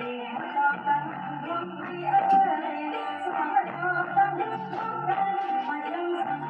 Thank you.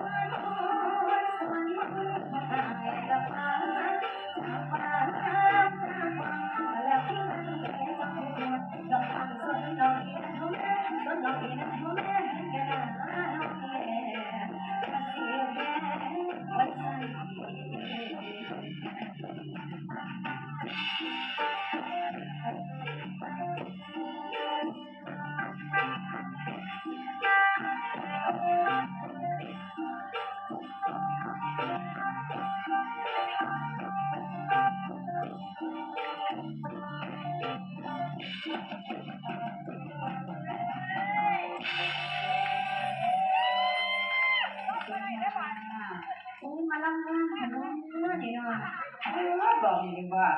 โอ้มาลำวงขนมเนื้อนี่เนาะบอกอีกหนึ่งว่า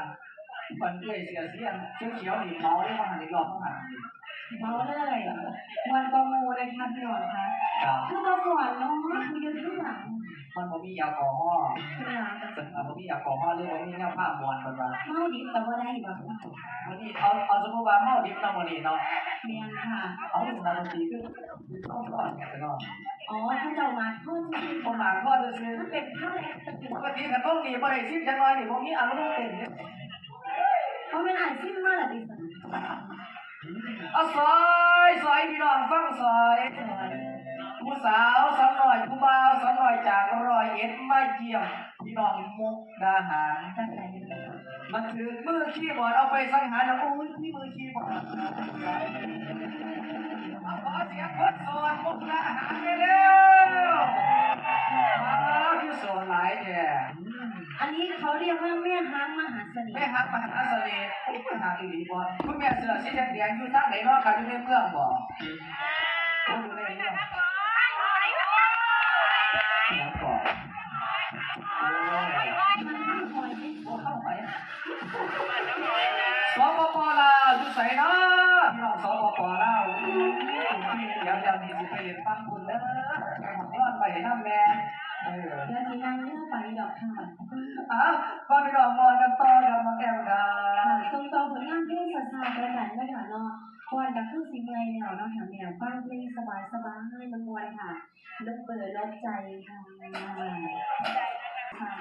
มันเอ้ยเสียเสียงเขียวๆนี่เมาได้มาหันอีกรอบมาเมาเลยวันกอมูเลยค่ะพี่หนอนคะครับคือมาก่อนเนาะคือยืนข้างหลัง มันบ่มีแอลกอฮอล์คือหลังซึ่งอะบ่มีแอลกอฮอล์หรือบ่มีแนวผ้ามวนมันว่าเมาดิบแต่ว่าได้แบบวันนี้เอาเอาสมมุติว่าเมาดิบเนาะมื้อนี้เนาะเมียนค่ะเอาถึงนาทีคือต้องก่อนกันเนาะอ๋อถ้าเจ้ามาเพิ่มที่บ่มาก็ซื่อถ้าเป็นข้าวแรกๆปกติคันต้องนี่บ่ได้ซิมจังน้อยนี่บ่มีอารมณ์เต้นเนี่ยเพราะเป็นอ่านซิมมาละดิสันเอาซอยซอยพี่น้องฟังซอย ผู้สาวสาวน้อยผู้บ่าวสาวน้อยจากร้อยเอ็ดมาเยี่ยมพี่น้องมุกดาหารจังไหนมันถือมือคีย์บอร์ดเอาไปสังหารแล้วโอ้ยนี่มือคีย์บอร์ดเอาขอเสียงคนโสดมุกดาหารไปเร็วมาที่โสดหลายเนี่ยอันนี้เขาเรียกว่าแม่ฮังมหาเสน่แม่ห์ฮักมหาเสน่ห์มหาอีหลีบ่คุณแม่เสือสีแดงแดงอยู่ทางไหนเนาะครับอยู่ในเมืองบ่ผมอยู่ในเมือง สปปลาวอยู่ไสเนาะพี่น้องสปปลาวเดี๋ยวเดี๋ยวนี่สิไปเรียนฟังคุณเด้อไปของร้อนไปนำแม่เออเดี๋ยวสินางเลือกไปดอกค่ะอ้าวก่อนพี่น้องมอนกันต่อกับน้องแอมดาทรงต่อผลงานเพลงสดๆประกันนะคะเนาะก่อนกับคือสิเมยเนี่ยเนาะแถมเนี่ยฟังเพลงสบายๆมันมวนๆค่ะลบเปิดลบใจค่ะค่ะ